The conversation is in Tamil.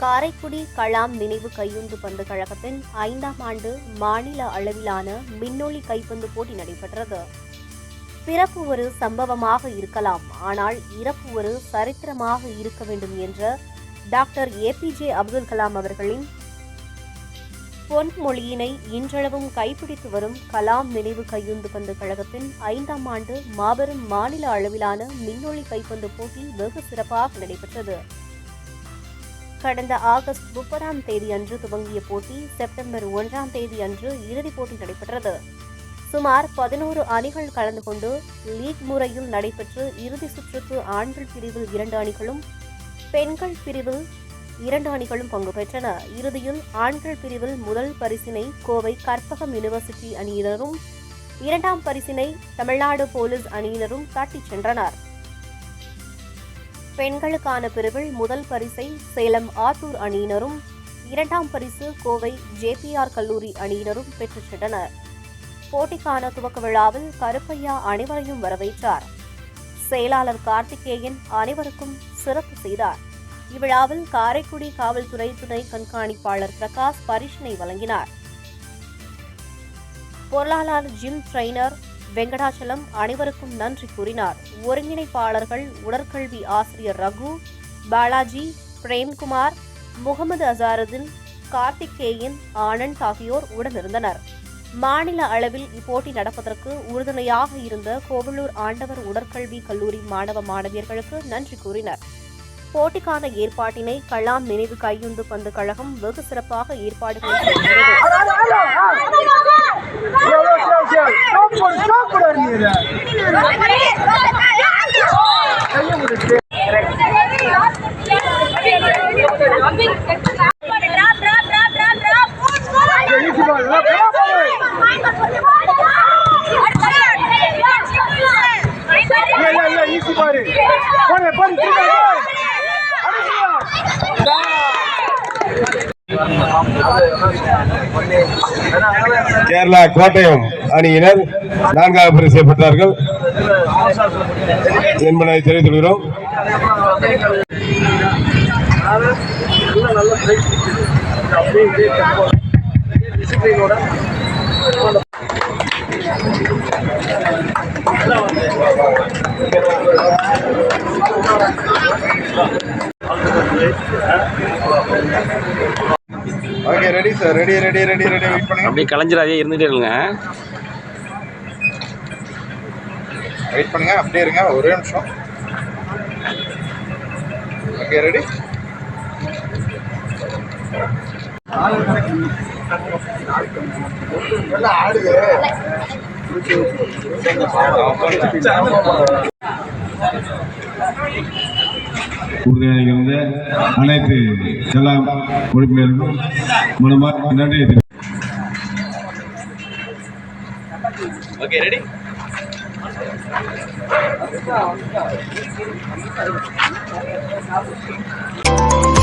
காரைக்குடி கலாம் நினைவு கையுந்து பந்து கழகத்தின் ஐந்தாம் ஆண்டு மாநில அளவிலான மின்னொளி கைப்பந்து போட்டி நடைபெற்றது. பிறப்பு ஒரு சம்பவமாக இருக்கலாம் ஆனால் இறப்பு ஒரு சரித்திரமாக இருக்க வேண்டும் என்ற டாக்டர் ஏபிஜே அப்துல் கலாம் அவர்களின் பொன்மொழியினை இன்றளவும் கைப்பிடித்து வரும் கலாம் நினைவு கையுந்து பந்து கழகத்தின் ஐந்தாம் ஆண்டு மாபெரும் மாநில அளவிலான மின்னொளி கைப்பந்து போட்டி வெகு சிறப்பாக நடைபெற்றது. கடந்த ஆகஸ்ட் முப்பதாம் தேதி அன்று துவங்கிய போட்டி செப்டம்பர் ஒன்றாம் தேதி அன்று இறுதிப் போட்டி நடைபெற்றது. சுமார் பதினோரு அணிகள் கலந்து கொண்டு லீக் முறையில் நடைபெற்று இறுதி சுற்றுக்கு ஆண்கள் பிரிவில் இரண்டு அணிகளும் பெண்கள் பிரிவில் இரண்டு அணிகளும் பங்கு பெற்றன. இறுதியில் ஆண்கள் பிரிவில் முதல் பரிசினை கோவை கற்பகம் யூனிவர்சிட்டி அணியினரும் இரண்டாம் பரிசினை தமிழ்நாடு போலீஸ் அணியினரும் தட்டிச் சென்றனர். பெண்களுக்கான பிரிவில் முதல் பரிசை சேலம் ஆத்தூர் அணியினரும் இரண்டாம் பரிசு கோவை ஜேபிஆர் கல்லூரி அணியினரும் பெற்றுச்சென்றனர். போட்டிக்கான துவக்க விழாவில் கருப்பையா அனைவரையும் வரவேற்றார். செயலாளர் கார்த்திகேயன் அனைவருக்கும் சிறப்பு செய்தார். இவ்விழாவில் காரைக்குடி காவல்துறை துணை கண்காணிப்பாளர் பிரகாஷ் பரிசனை வழங்கினார். பொருளாளர் ஜிம் ட்ரெய்னர் வெங்கடாச்சலம் அனைவருக்கும் நன்றி கூறினார். ஒருங்கிணைப்பாளர்கள் உடற்கல்வி ஆசிரியர் ரகு பாலாஜி பிரேம்குமார் முகமது அசாருதீன் கார்த்திகேயன் ஆனந்த் ஆகியோர் உடனிருந்தனர். மாநில அளவில் இப்போட்டி நடப்பதற்கு உறுதுணையாக இருந்த கோவிலூர் ஆண்டவர் உடற்கல்வி கல்லூரி மாணவ மாணவியர்களுக்கு நன்றி கூறினர். போட்டிக்கான ஏற்பாட்டினை கலாம் நினைவு கையுந்து பந்து கழகம் வெகு சிறப்பாக ஏற்பாடுகள் செய்கிறது பாரு கேரளா கோட்டயம் அணியினர் நான்காவது பரிசை பெற்றார்கள் என்பதை தெரிவித்துள்ளோம் Thank you. Ready sir ready ready ready ready wait பண்ணுங்க. அப்படியே கலைஞ்சிடாதே இருந்துகிட்டே இருங்க. வெயிட் பண்ணுங்க. அப்படியே இருங்க. ஒரே நிமிஷம். ஓகே ரெடி உறுதியாக இருந்த அனைத்து எல்லா உறுப்பினர்களும் மனமாக நன்றி ஓகே ரெடி Thank